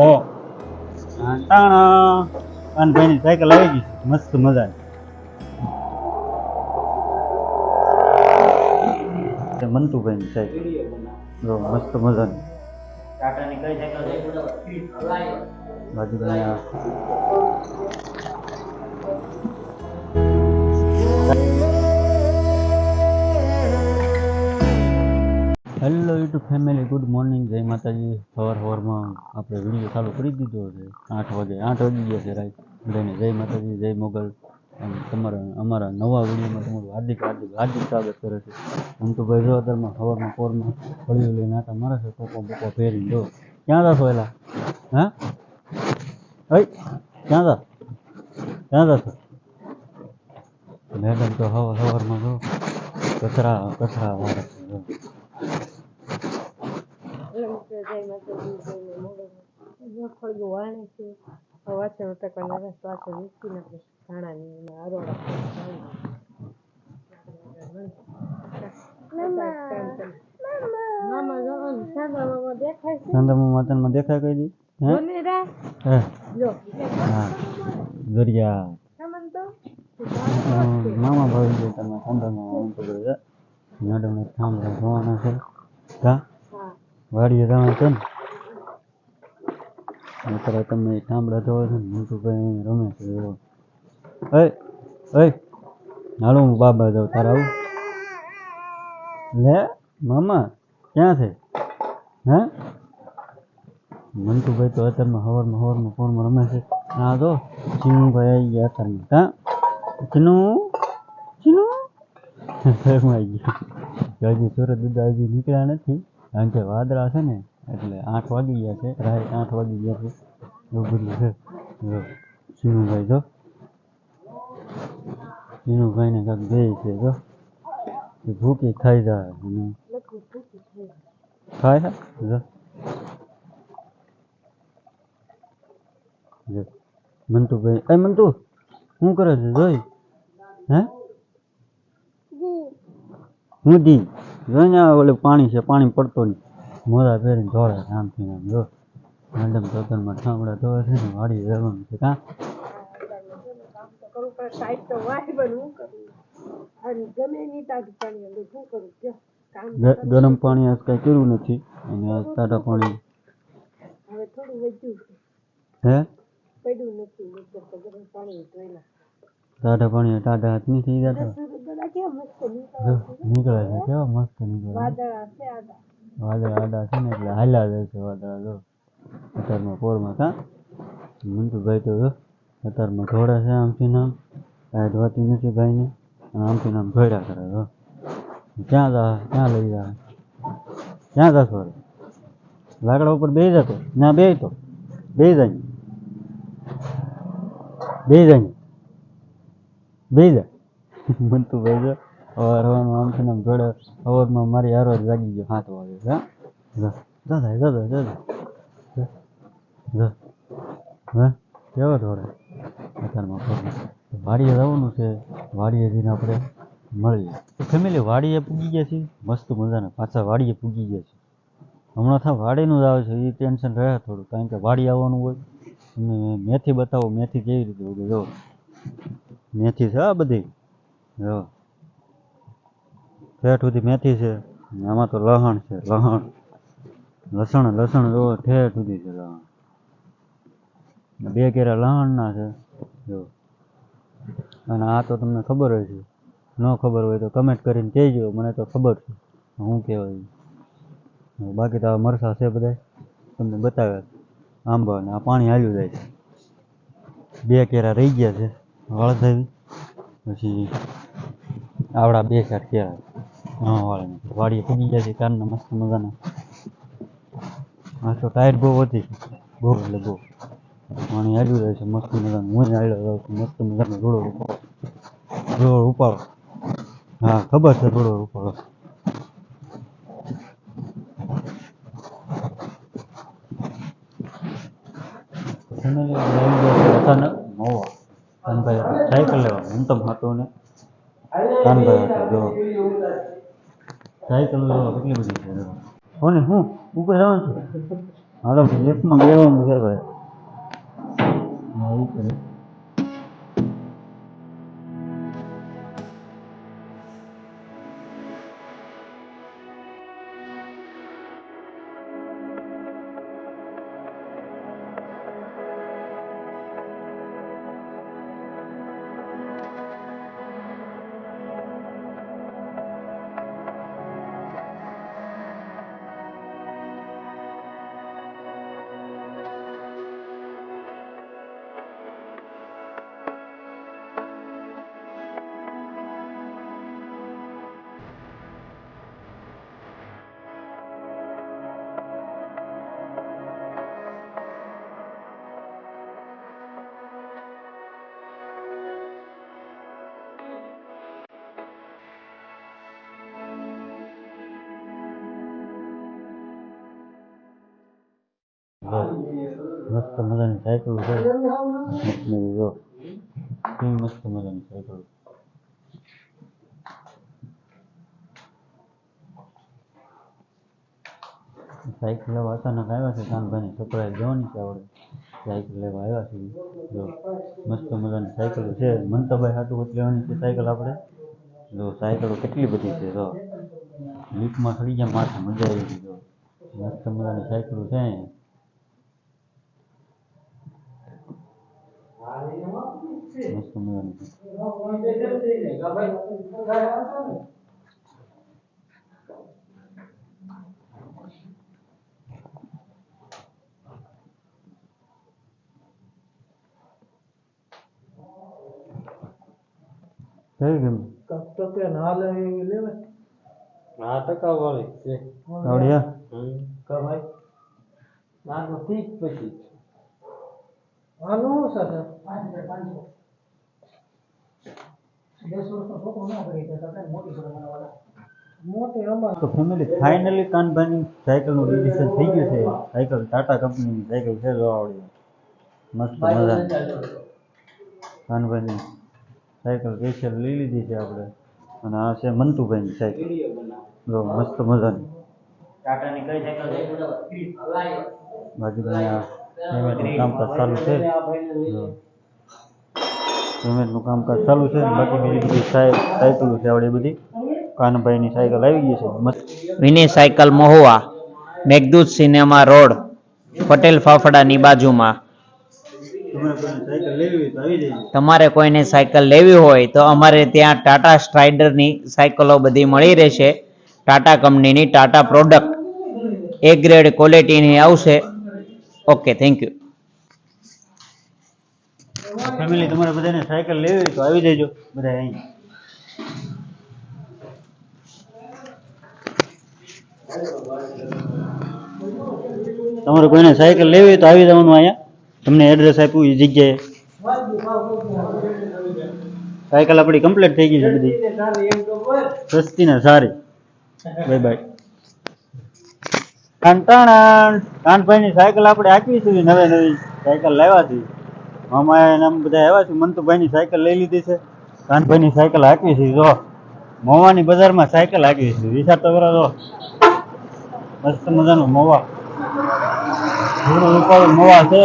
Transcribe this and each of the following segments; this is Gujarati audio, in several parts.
ઓ ટાણા અને ભાઈની સાયકલ આવી ગઈ. મસ્ત મજા મંતુભાઈની સાયકલ. જો મસ્ત મજાની. ટાટાની કઈ સાયકલ છે? યુટ્યુબ ફેમિલી, ગુડ મોર્નિંગ, જય માતાજી. સવાર સવારમાં આપણે વીડિયો ચાલુ કરી દીધો છે. આઠ વાગે, આઠ વાગી ગયા છે રાઈટ. બધાને જય માતાજી, જય મોગલ. તમારા, અમારા નવા વિડીયોમાં તમારું હાર્દિક હાર્દિક હાર્દિક સ્વાગત કરે છે. હું તો ભાઈ અત્યારમાં સવારમાં પોરમાં ફળીઓ લઈને આટા મારે છે કોકો બોકો પહેરી જો. ક્યાં જાશો એલા? હા? અઈ ક્યાં જા? ક્યાં જાશો? મેડમ તો હવા સવારમાં જો કચરા કચરા વાળા છે જો વાસણ ઉટકવાના રસ વાસણ મૂકી નાખે ધાણાની એમાં અરોડા મામા જવાનું સાંભળા મામા દેખાય છે. દેખાય કઈ દી અમ, મામા ભાઈ તમે ચંદ્રમાં હું તો ગયો જોવાના છે. કા? વાડીએ જવાનું છે ને. અત્યારે તમે થાંભલા જોવો છો ને મોટું રમે છે ઓય ઓય હાલો હું બાબા જાઉં તારા આવું. લે, મામા, ક્યાં છે? હે? મંતુભાઈ તો અત્યારમાં હવારમાં હવારમાં ફોનમાં રમે છે. હા તો ચીનુભાઈ આવી ગયા અત્યારમાં કા ચીનુ? ચીનુ? આવી ગયા. હજી સુરત દુધા હજી નીકળ્યા નથી. કે વાદળા છે ને એટલે આઠ વાગી ગયા છે રાત આઠ વાગી ગયા છે. એવું બધું છે. જો ચીનુભાઈ જો. ચીનુભાઈને કાંઈક દે છે જો. ભૂકી ખાઈ જાય. અને ખાય જો. જો. મંતુભાઈ એ મંતુ શું કરે છે? જોઈ. હે? હું દી? જોઈને ઓલે પાણી છે પાણી પડતો નહીં. મોરા પહેરીને ધોળે આમથી આમ જો. મેડમ ચોતરમાં ઠામડા ધોવે છે ને વાડી રહેવાનું છે કાં? ગરમ પાણી આજ કઈ કર્યું નથી અને આજ ટાટા પાણી. હવે થોડું વધ્યું હે? પડ્યું નથી ગરમ પાણી ધોયેલા ટાટા પાણી ટાટા હાથ નહીં થઈ જતા સુરત બધા કેવા મસ્ત જો નીકળે નીકળે છે કેવા મસ્ત નીકળે વાદળા છે આડા વાદળ આડા છે ને એટલે હાલ્યા જાય છે વાદળા જો અત્યારમાં પોરમાં કાં મંતુભાઈ તો જો અત્યારમાં ઘોડે છે આમથી નામ કાંઈ ધોતી નથી ભાઈને અને આમથી નામ ધોડ્યા કરે જો ક્યાં જા ક્યાં લઈ જા ક્યાં જા સોરે લાકડા ઉપર બેસી જતો ના બે તો બે જાય બે જાય બે જાય મંતુભાઈ જો અવાર હવાનું છે ને જોડે અવારમાં મારી હારો જાગી ગયો. હાથ વાગે હા. દાદા દાદા દાદા હા? કેવો ધોડે અત્યારમાં પગ વાડીએ જવાનું છે. વાડીએ જઈને આપણે મળીએ. ફેમિલી વાડીએ પૂગી ગયા છીએ મસ્ત મજાના. પાછા વાડીએ પૂગી ગયા છે. હમણાં થા વાડીનું જ આવે છે. એ ટેન્શન રહે થોડું. કારણ કે વાડી આવવાનું હોય. અને મેથી બતાવો. મેથી કેવી રીતે ઉગે જો. મેથી છે આ બધી? ઠેઠ સુધી મેથી છે. આમાં તો લહણ છે, લહણ. લસણ લસણ જો, ઠેઠ સુધી છે લહણ. બે કેરા લસણના છે. જો. અને આ તો તમને ખબર હોય છે. ન ખબર હોય તો કમેન્ટ કરીને કહેજો. મને તો ખબર છે. હું કહેવાય બાકી તો આ મરસા છે બધા તમને બતાવ્યા આંબા આ પાણી હાલ્યું જાય છે. બે કેરા રહી ગયા છે. વળધાવી પછી આવડા બે ચાર કેળા વાળીને વાડીએ પૂગી ગયા છે, કારના મસ્ત મજાના. આખો ટાયર બહુ વધી બહુ એટલે બહુ. પાણી હાલ્યું જાય છે, મસ્ત મજાનું. હું હાલ્યો રહ્યો છું, મસ્ત મજાનો રોડો રોડ ઉપાડો. હા, ખબર છે રોડો ઉપાડો. અચાનક. સાયકલ લેવા મંતમ હતો ને કાનભાઈ હતો જો સાયકલ લેવા કેટલી બધી છે કોને હું ઉપર જવાનું છું હાલો લિફ્ટમાં છે ભાઈ મસ્ત મજાની સાયકલ છે મસ્ત જો કેવી મસ્ત મજાની સાયકલ સાયકલ લેવા અચાનક આવ્યા છે કાનભાઈની સરપ્રાઈઝ જવાની છે આપણે સાયકલ લેવા આવ્યા છે જો મસ્ત મજાની સાયકલ છે મંતભાઈ હાટું લેવાની છે સાયકલ આપણે જો સાયકલો કેટલી બધી છે જો લીફમાં ચડી ગયા માથે મજા આવી ગઈ જો મસ્ત મજાની સાયકલો છે અહીંયા મસ્ત મજાની છે. કઈ ગમી હા. ટકા વાળી છે આવડ્યા કા ભાઈ નાનું ઠીક પછી તો ફેમિલી ફાઇનલી કાનભાઈની સાયકલનું રિલેશન થઈ ગયું છે સાયકલ ટાટા કંપનીની સાયકલ છે જો આવડી મસ્ત મજાની કાનભાઈની સાયકલ સ્પેશિયલ લઈ લીધી છે આપણે અને આ છે મંતુભાઈની સાયકલ જો મસ્ત મજાની ટાટાની કઈ સાયકલ છે બાકી તો અહીંયા પેમેન્ટનું કામકાજ ચાલુ છે જો પેમેન્ટનું કામકાજ ચાલુ છે. બાકી બીજી બધી સાયકલો છે આવડી બધી. કાનભાઈની સાયકલ આવી ગઈ છે. Vini cycle Mahuva Meghdoot cinema road Patel ફાફડાની બાજુમાં. તમારે કોઈને સાયકલ લેવી હોય તો તમારે કોઈને સાયકલ લેવી હોય તો અમારે ત્યાં ટાટા સ્ટ્રાઇડરની સાયકલો બધી મળી રહેશે. ટાટા કંપનીની ટાટા પ્રોડક્ટ. એ ગ્રેડ ક્વોલિટીની આવશે. ઓકે થેન્ક યુ ફેમિલી તમારે બધાને સાયકલ લેવી હોય તો આવી જજો બધા અહીં. તમારે કોઈને સાયકલ લેવી હોય તો આવી જવાનું અહીંયા. તમને એડ્રેસ આપ્યું એ જગ્યાએ. સાયકલ આપણી કમ્પ્લીટ થઈ ગઈ છે બધી. સસ્તી ને સારી. બાય બાય કંટાણા કાનભાઈની સાયકલ આપણે આપી છે નવી નવી સાયકલ લાવ્યા મામા એને બધા આવ્યા છે, મંતુભાઈની સાયકલ લઈ લીધી છે, કાનભાઈની સાયકલ હાંકવી છે, જો. મોવાની બજારમાં સાયકલ હાંકવી છે વિચાર તો જો. મસ્ત મજાનું મોવા. ધૂળું રૂપાળું મોવા છે.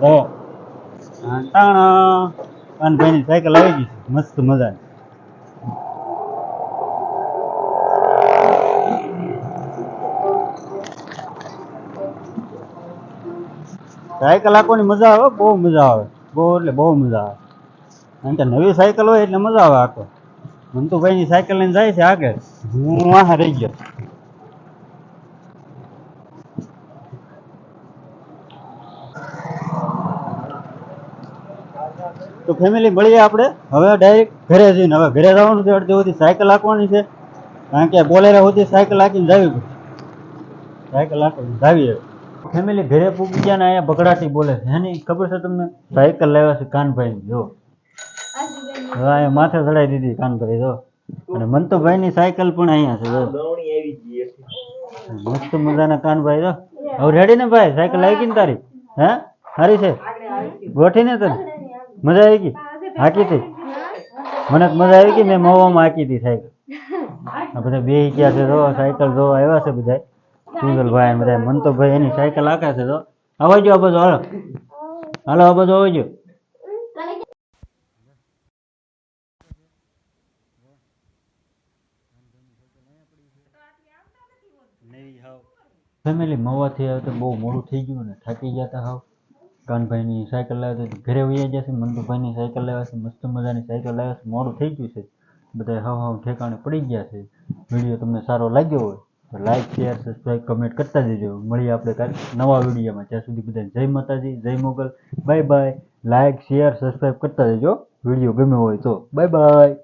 જો. કાનભાઈની સાયકલ આવી ગઈ છે, મસ્ત મજાની. સાયકલ હાંકવાની મજા આવે, બહુ મજા આવે. બહુ એટલે બહુ મજા આવે. કારણ કે નવી સાયકલ હોય એટલે મજા આવે આખો મંતુભાઈની સાયકલ લઈને જાય છે આગળ હું આ રહી ગયો. તો ફેમિલી મળીએ આપણે. હવે ડાયરેક્ટ ઘરે જઈને. હવે ઘરે જવાનું છે, અડધી સુધી સાયકલ હાંકવાની છે. કારણ કે બોલેરા સુધી સાયકલ હાંકીને જાવી સાયકલ હાંકવાની જાવી ફેમિલી ઘરે પૂગી ગયા ને અહીંયા બગડાટી બોલે એની ખબર છે તમને? સાયકલ લાવ્યા છે કાનભાઈ. જો. હા માથે ચડાવી દીધી કાનભાઈ, જો. અને મંતુભાઈની સાયકલ પણ અહીંયા છે, જો. મસ્ત મજાના કાનભાઈ, જો. હવે રેડી ને ભાઈ? સાયકલ આવી ગઈ ને તારી? હે? સારી છે? ગોઠી ને તને? મજા આવી ગઈ? હાકી હતી? મને મજા આવી ગઈ, મેં મવામાં હાકી હતી સાયકલ. બધા બે ગયા છે, જો. સાયકલ જોવા આવ્યા છે બધા સુજલભાઈ ને તો ભાઈ એની સાયકલ આખે છે તો. આવજો આ બાજુ, હાલો. હાલો, આ બાજુ આવજો ફેમિલી મવાથી આવે તો બહુ મોડું થઈ ગયું ને, થાકી ગયા હતા હાવ. કાનભાઈની સાયકલ લાવ્યા તો ઘરે વૈયા જશે મંતુભાઈની સાયકલ લાવ્યા છે, મસ્ત મજાની સાયકલ લાવ્યા છે. મોડું થઈ ગયું છે. બધા હાવ હાવ ઠેકાણે પડી ગયા છે. વીડિયો તમને સારો લાગ્યો હોય તો લાઈક શેર સબસ્ક્રાઈબ કમેન્ટ કરતા જજો. મળીએ આપણે કાલે નવા વિડીયોમાં. ત્યાં સુધી બધાને જય માતાજી, જય Mogal. Bye bye like share subscribe કરતા જજો. વીડિયો ગમ્યો હોય તો. Bye bye